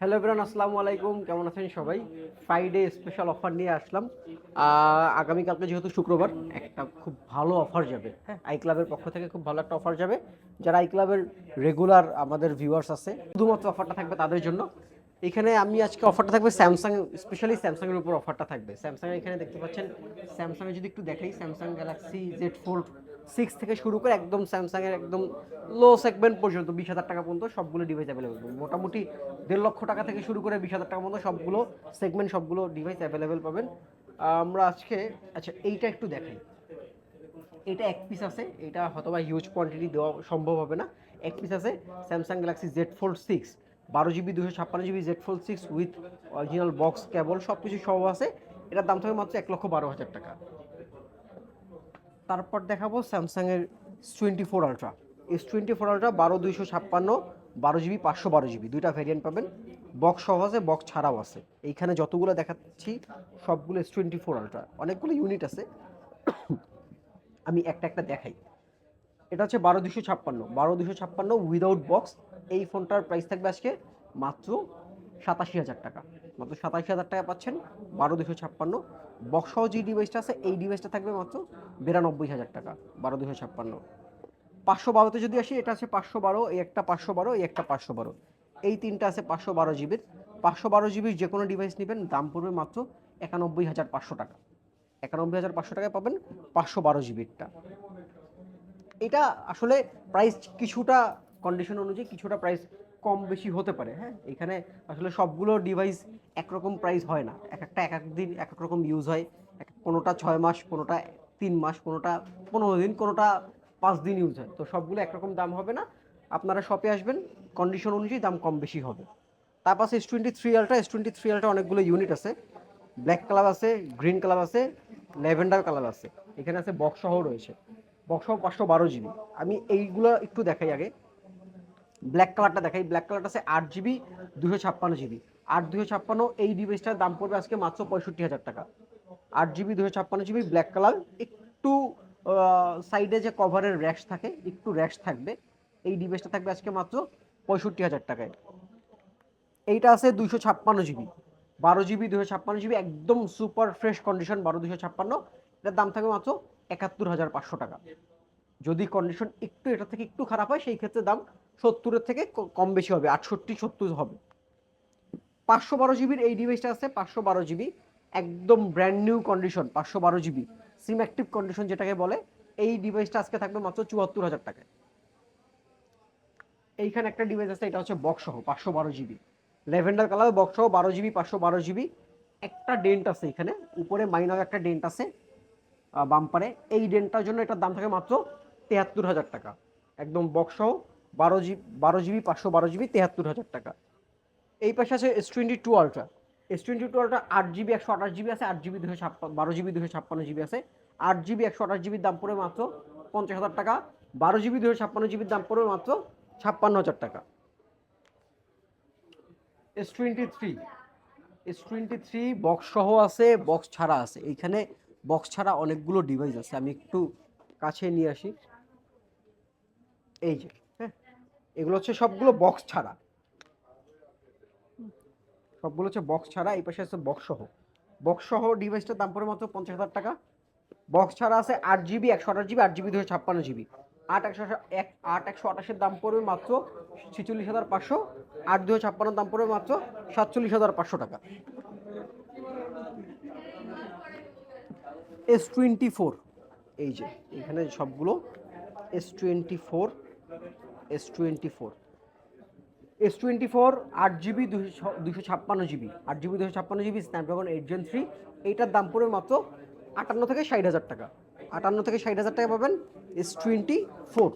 Hello everyone আসসালামু আলাইকুম। কেমন আছেন সবাই? ফ্রাইডে স্পেশাল অফার নিয়ে আসলাম। আগামীকালকে যেহেতু শুক্রবার, একটা খুব ভালো অফার যাবে। হ্যাঁ আই ক্লাবের পক্ষ থেকে খুব ভালো একটা অফার যাবে। যারা আই ক্লাবের রেগুলার আমাদের ভিউয়ার্স আছে, শুধুমাত্র অফারটা থাকবে তাদের জন্য। এখানে আমি আজকে অফারটা থাকবে স্যামসাং স্পেশালি স্যামসাংয়ের উপর অফারটা থাকবে। স্যামসাং এখানে দেখতে পাচ্ছেন স্যামসাংয়ে যদি একটু দেখাই Samsung Galaxy Z four six থেকে শুরু করে একদম স্যামসাংয়ের একদম লো সেগমেন্ট পর্যন্ত বিশ হাজার টাকা পর্যন্ত সবগুলো ডিভাইস অ্যাভেলেবেল মোটামুটি দেড় লক্ষ টাকা থেকে শুরু করে বিশ হাজার টাকা পর্যন্ত সবগুলো সেগমেন্ট সবগুলো ডিভাইস অ্যাভেলেবেল পাবেন। আমরা আজকে আচ্ছা এইটা একটু দেখাই। এটা এক পিস আছে, এটা হয়তোবা হিউজ কোয়ান্টিটি দেওয়া সম্ভব হবে না। এক পিস আছে Samsung Galaxy Z Fold six বারো জিবি দুশো ছাপ্পান্ন GB Z Fold six with original box কেবল সব কিছু সহ আছে। এটার দাম থাকবে মাত্র এক লক্ষ বারো হাজার টাকা। তারপর দেখাবো স্যামসাংয়ের twenty four ultra S twenty four ultra বারো দুইশো ছাপ্পান্ন, বারো জিবি, পাঁচশো বারো জিবি। দুইটা ভ্যারিয়েন্ট পাবেন। বক্স সহ আছে বক্স ছাড়াও আছে। এইখানে যতগুলো দেখাচ্ছি, সবগুলো এস টোয়েন্টি ফোর আলট্রা অনেকগুলো ইউনিট আছে। আমি একটা একটা দেখাই। এটা হচ্ছে বারো দুশো ছাপ্পান্ন। বারো দুশো ছাপ্পান্ন উইদাউট বক্স এই ফোনটার প্রাইস থাকবে আজকে মাত্র সাতাশি হাজার টাকা। মাত্র সাতাশি হাজার টাকা পাচ্ছেন বারো দুশো ছাপ্পান্ন। বক্স যে ডিভাইসটা আছে, এই ডিভাইসটা থাকবে মাত্র বিরানব্বই হাজার টাকা, বারো দুশো ছাপ্পান্ন। পাঁচশো বারোতে যদি আসি, এটা আছে পাঁচশো বারো, এই একটা পাঁচশো বারো, এই একটা পাঁচশো বারো। এই তিনটা আছে পাঁচশো বারো জিবির। পাঁচশো বারো জিবির যে কোনো ডিভাইস নেবেন, দাম পড়বে মাত্র একানব্বই হাজার পাঁচশো টাকা। একানব্বই হাজার পাঁচশো টাকায় পাবেন পাঁচশো বারো জিবিরটা। এটা আসলে প্রাইস কিছুটা কন্ডিশন অনুযায়ী কিছুটা প্রাইস কম বেশি হতে পারে হ্যাঁ? এখানে আসলে সবগুলো ডিভাইস একরকম প্রাইস হয় না। এক একটা এক এক দিন এক এক রকম ইউজ হয়। এক কোনোটা ছয় মাস, কোনোটা তিন মাস, কোনোটা পনেরো দিন, কোনোটা পাঁচ দিন ইউজ হয়। তো সবগুলো একরকম দাম হবে না। আপনারা শপে আসবেন কন্ডিশন অনুযায়ী দাম কম বেশি হবে। তার পাশে S twenty three ultra S twenty three ultra অনেকগুলো ইউনিট আছে। ব্ল্যাক কালার আছে গ্রিন কালার আছে ল্যাভেন্ডার কালার আছে। এখানে আছে বক্স সহ রয়েছে। বক্সসহ পাঁচশো বারো জিবি আমি এইগুলো একটু দেখাই আগে। ব্ল্যাক কালারটা দেখাই। ব্ল্যাক কালারটা আছে আট জিবি দুশো ছাপ্পান্ন জিবি আট দুশো ছাপ্পান্ন, এই ডিভাইসটার দাম পড়বে আজকে মাত্র পঁয়ষট্টি হাজার টাকা। আট জিবি দুশো ছাপ্পান্ন জিবি ব্ল্যাক কালার একটু সাইডে যে কভারের র্যাশ থাকে, একটু র্যাশ থাকবে, এই ডিভাইসটা থাকবে আজকে মাত্র পঁয়ষট্টি হাজার টাকায়। এইটা আছে দুশো ছাপ্পান্ন জিবি বারো জিবি দুশো ছাপ্পান্ন জিবি একদম সুপার ফ্রেশ কন্ডিশন বারো দুশো ছাপ্পান্ন। এটার দাম থাকবে মাত্র একাত্তর হাজার পাঁচশো টাকা। যদি কন্ডিশন একটু এটা থেকে একটু খারাপ হয়, সেই ক্ষেত্রে দাম সত্তরের থেকে কম বেশি হবে, আটষট্টি, সত্তর হবে। পাঁচশো বারো জিবির এই ডিভাইসটা আছে, পাঁচশো বারো জিবি একদম ব্র্যান্ড নিউ কন্ডিশন পাঁচশো বারো জিবি সিম অ্যাক্টিভ কন্ডিশন যেটাকে বলে, এই ডিভাইসটা আজকে থাকবে মাত্র চুয়াত্তর হাজার টাকায়। এইখানে একটা ডিভাইস আছে, এটা হচ্ছে বক্স সহ, পাঁচশো বারো জিবি ল্যাভেন্ডার কালার বক্স সহ, বারো জিবি পাঁচশো বারো জিবি একটা ডেন্ট আছে এখানে, উপরে মাইনার একটা ডেন্ট আছে বাম্পারে এই ডেন্টটার জন্য এটার দাম থাকে মাত্র তেহাত্তর হাজার টাকা। একদম বক্স সহ বারো জিবি বারো জিবি, পাঁচশো বারো জিবি, তেহাত্তর হাজার টাকা। এই পাশে আছে S twenty two ultra S twenty two ultra আট জিবি, একশো আঠাশ জিবি আছে, আট জিবি দুশো ছাপ্পান্ন, বারো জিবি দুশো ছাপ্পান্ন জিবি আছে। আট জিবি, একশো আঠাশ জিবির দাম পড়বে মাত্র পঞ্চাশ হাজার টাকা। বারো জিবি দুশো ছাপ্পান্ন জিবির দাম পড়বে মাত্র ছাপ্পান্ন হাজার টাকা। S twenty three S twenty three box সহ আছে বক্স ছাড়া আছে। এইখানে বক্স ছাড়া অনেকগুলো ডিভাইস আছে। আমি একটু কাছে নিয়ে আসি। এই যে হ্যাঁ? এগুলো হচ্ছে সবগুলো বক্স ছাড়া। সবগুলো হচ্ছে বক্স ছাড়া, এই পাশে আছে বক্স সহ। বক্স সহ ডিভাইসটার দাম পড়ে মাত্র পঞ্চাশ হাজার টাকা। বক্স ছাড়া আছে আট জিবি একশো আঠাশ জিবি আট জিবি দুশো ছাপ্পান্ন জিবি আট একশো এক, আট একশো আঠাশের দাম পড়বে মাত্র ছেচল্লিশ হাজার পাঁচশো। আট দুশো ছাপ্পান্ন দাম পড়বে মাত্র সাতচল্লিশ হাজার পাঁচশো টাকা। এস টোয়েন্টি ফোর এই যে, এখানে সবগুলো S twenty four S twenty four S twenty four আট জিবি দুশো ছাপ্পান্ন জিবি আট জিবি দুশো ছাপ্পান্ন GB Snapdragon eight gen three এইটার দাম পড়বে মাত্র আটান্ন থেকে ষাট হাজার টাকা। আটান্ন থেকে ষাট হাজার টাকা পাবেন S twenty four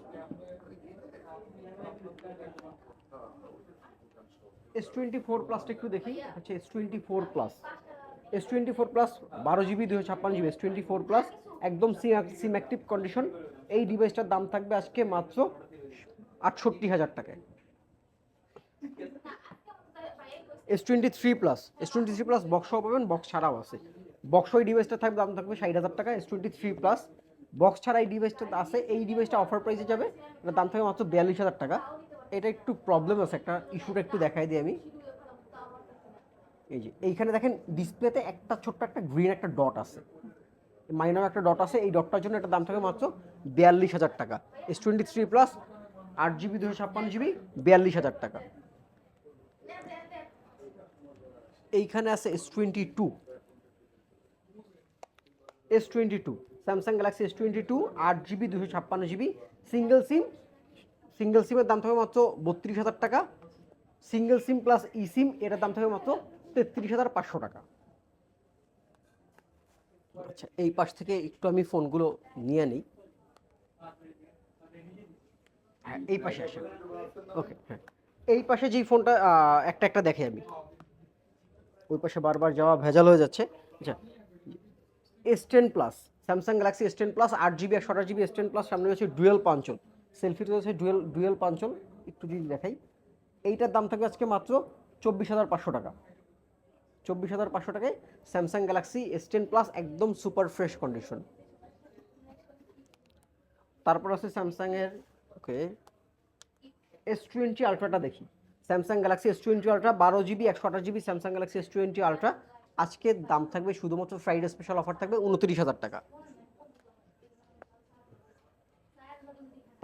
S twenty four প্লাসটা একটু দেখি। হচ্ছে S twenty four plus S twenty four plus বারো জিবি দুশো ছাপ্পান্ন GB S twenty four plus একদম সিম অ্যাক্টিভ কন্ডিশন এই ডিভাইসটার দাম থাকবে আজকে মাত্র আটষট্টি হাজার টাকায়। S twenty three plus S twenty three plus বক্সও পাবেন বক্স ছাড়াও আছে। বক্স ওই ডিভাইসটা থাকবে, দাম থাকবে ষাট হাজার টাকা S twenty three plus box ছাড়া এই ডিভাইসটা আছে, এই ডিভাইসটা অফার প্রাইসে যাবে, এটার দাম থাকবে মাত্র বিয়াল্লিশ হাজার টাকা। এটা একটু প্রবলেম আছে, একটা ইস্যুটা একটু দেখাই দিই আমি। এই যে, এইখানে দেখেন ডিসপ্লেতে একটা ছোট্ট একটা গ্রিন একটা ডট আছে। মাইনর একটা ডট আছে, এই ডটটার জন্য একটা দাম থাকে মাত্র বিয়াল্লিশ হাজার টাকা। এস টোয়েন্টি থ্রি প্লাস আট জিবি দুশো ছাপ্পান্ন জিবি, বিয়াল্লিশ হাজার টাকা। এইখানে আছে S twenty two S twenty two Samsung Galaxy S twenty two আট জিবি দুশো ছাপ্পান্ন জিবি সিঙ্গেল সিম সিঙ্গেল সিমের দাম থাকবে মাত্র বত্রিশ হাজার টাকা। সিঙ্গেল সিম প্লাস ই সিম এটার দাম থাকবে মাত্র তেত্রিশ হাজার পাঁচশো টাকা। আচ্ছা এই পাশ থেকে একটু আমি ফোনগুলো নিয়ে নিই হ্যাঁ এই পাশে আসেন। ওকে হ্যাঁ। এই পাশে যেই ফোনটা একটা একটা দেখে আমি। ওই পাশে বারবার যাওয়া ভেজাল হয়ে যাচ্ছে। আচ্ছা S ten plus Samsung Galaxy S ten plus আট জিবি একশো আঠাশ জিবি এস টেন প্লাস সামনে হচ্ছে ডুয়েল পাঞ্চল সেলফিতে হচ্ছে ডুয়েল ডুয়েল পাঞ্চল একটু যদি দেখাই। এইটার দাম থাকবে আজকে মাত্র চব্বিশ হাজার পাঁচশো টাকা। চব্বিশ হাজার পাঁচশো টাকায় Samsung Galaxy S ten plus একদম সুপার ফ্রেশ কন্ডিশন তারপর আছে স্যামসাংয়ের ওকে। এস টোয়েন্টি আলট্রাটা দেখি। Samsung Galaxy S twenty ultra বারো জিবি একশো আঠাশ GB Samsung Galaxy S twenty ultra আজকে দাম থাকবে শুধুমাত্র ফ্রাইডে স্পেশাল অফার থাকবে উনত্রিশ হাজার টাকা।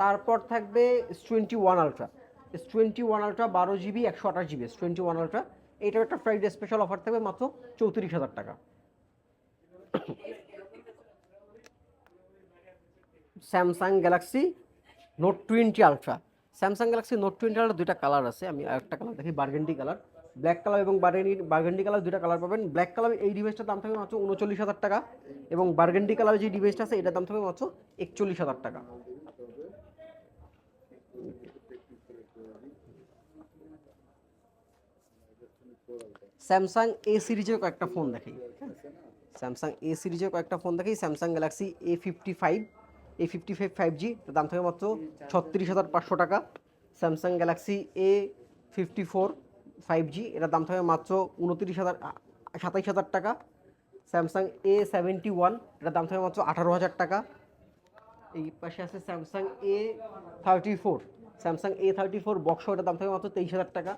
তারপর থাকবে S twenty one ultra S twenty one ultra বারো জিবি একশো আঠাশ GB S twenty one ultra এইটার একটা ফ্রাইডে স্পেশাল অফার থাকবে মাত্র চৌত্রিশ হাজার টাকা। Samsung Galaxy Note twenty Ultra Samsung Galaxy Note twenty Ultra দুইটা কালার আছে। আমি একটা কালার দেখি বার্গেন্ডি কালার ব্ল্যাক কালার এবং বার্গেন্ডি বার্গেন্ডি কালার দুইটা কালার পাবেন। ব্ল্যাক কালার এই ডিভাইসটার দাম থাকবে মাত্র উনচল্লিশ হাজার টাকা এবং বার্গেন্ডি কালার যে ডিভাইসটা আছে, এটার দাম থাকবে মাত্র একচল্লিশ হাজার টাকা। স্যামসাং এ সিরিজের কয়েকটা ফোন দেখি। স্যামসাং এ সিরিজের কয়েকটা ফোন দেখি। Samsung Galaxy A fifty five A fifty five five G দাম থাকে মাত্র ছত্রিশ হাজার পাঁচশো টাকা। Samsung Galaxy A fifty four five G এটার দাম থাকে মাত্র উনত্রিশ হাজার সাতাইশ হাজার টাকা। স্যামসাং এ সেভেন্টি ওয়ান এটার দাম থাকে মাত্র আঠারো হাজার টাকা। এই পাশে আছে Samsung A thirty four Samsung A thirty four box এটার দাম থাকে মাত্র তেইশ হাজার টাকা।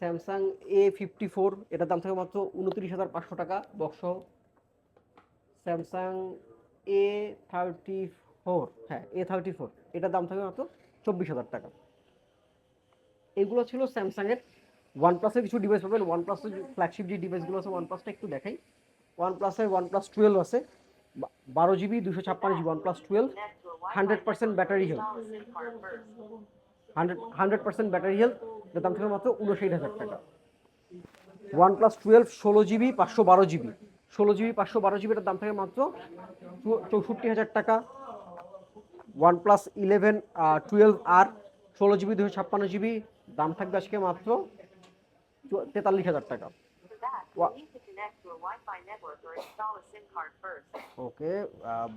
স্যামসাং এ ফিফটি ফোর এটার দাম থাকে মাত্র উনত্রিশ হাজার পাঁচশো টাকা box Samsung A thirty four হ্যাঁ এ থার্টি ফোর এটার দাম থাকে মাত্র চব্বিশ হাজার টাকা। এগুলো ছিল স্যামসাংয়ের ওয়ান প্লাসের কিছু ডিভাইস পাবেন। ওয়ান প্লাসের ফ্ল্যাগশিপ যে ডিভাইসগুলো আছে ওয়ান প্লাসটা একটু দেখাই। ওয়ান প্লাসের ওয়ান প্লাস টুয়েলভ আছে বারো জিবি দুশো ছাপ্পান্ন GB OnePlus twelve hundred percent battery health hundred hundred percent battery health দাম থেকে মাত্র উনষাট হাজার টাকা। ওয়ান প্লাস টুয়েলভ ষোলো জিবি পাঁচশো বারো জিবি ষোলো জিবি, পাঁচশো বারো জিবিটার দাম থাকে মাত্র চৌষট্টি হাজার টাকা ওয়ান প্লাস ইলেভেন টুয়েলভ আর ষোলো জিবি, দুশো ছাপ্পান্ন জিবি, দাম থাকবে আজকে মাত্র তেতাল্লিশ হাজার টাকা. ওকে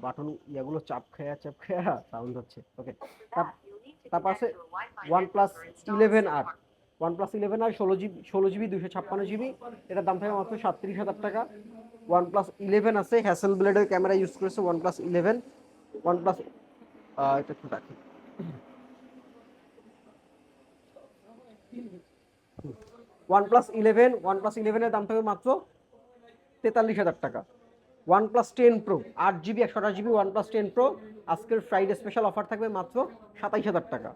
বাটন ইয়াগুলো চাপ খেয়া চাপ খেয়া সাউন্ড হচ্ছে ওকে তারপর আছে OnePlus eleven R. OnePlus eleven R ষোলো জিবি ষোলো জিবি, দুশো ছাপ্পান্ন জিবি, এটার দাম থাকে মাত্র সাতত্রিশ হাজার টাকা ওয়ান প্লাস ইলেভেন আছে হ্যাসেল ব্লেডের ক্যামেরা ইউজ করেছে OnePlus eleven OnePlus এটা একটু রাখি OnePlus eleven OnePlus ইলেভেনের দাম থাকবে মাত্র তেতাল্লিশ হাজার টাকা। ওয়ান প্লাস টেন প্রো আট জিবি একশো আঠাশ GB OnePlus ten pro আজকের ফ্রাইডে স্পেশাল অফার থাকবে মাত্র সাতাইশ হাজার টাকা।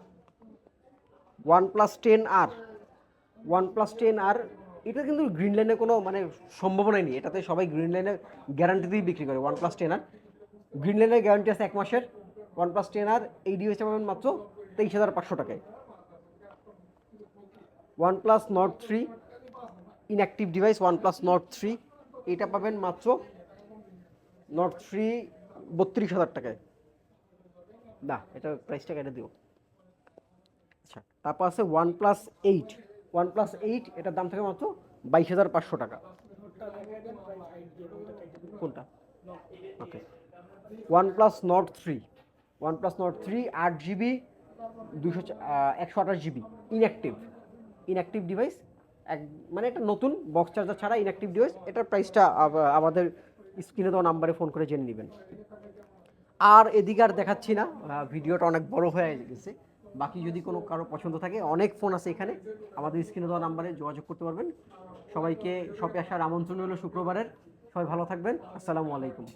OnePlus ten R OnePlus ten R এটা কিন্তু গ্রিন লাইনে কোনো মানে সম্ভাবনাই নেই। এটাতে সবাই গ্রিন লাইনের গ্যারান্টি দিয়ে বিক্রি করে। OnePlus ten R. গ্রিন লাইনের গ্যারান্টি আছে এক মাসের। ওয়ান প্লাস টেন আর এই ডিভাইসটা পাবেন মাত্র তেইশ হাজার পাঁচশো টাকায়। OnePlus Nord three inactive device OnePlus Nord three এটা পাবেন মাত্র নট থ্রি বত্রিশ হাজার টাকায়। না এটা প্রাইসটা কেটে দিও। আচ্ছা তারপর আছে OnePlus eight OnePlus eight এটার দাম থাকে মাত্র বাইশ হাজার পাঁচশো টাকা। কোনটা? Okay. OnePlus Nord three OnePlus Nord three আট জিবি দুশো একশো আঠাশ জিবি ইনঅ্যাক্টিভ ইনঅ্যাক্টিভ ডিভাইস এক মানে একটা নতুন বক্স চার্জার ছাড়া ইনঅ্যাক্টিভ ডিভাইস এটার প্রাইসটা আমাদের স্ক্রিনে দেওয়া নাম্বারে ফোন করে জেনে নেবেন। আর এদিকে আর দেখাচ্ছি না ভিডিওটা অনেক বড় হয়ে গেছে। বাকি যদি কোনো কারও পছন্দ থাকে, অনেক ফোন আছে এখানে। আমাদের স্ক্রিনে দেওয়া নাম্বারে যোগাযোগ করতে পারবেন। সবাইকে শপে আসার আমন্ত্রণ হলো শুক্রবারের। সবাই ভালো থাকবেন। আসসালামু আলাইকুম।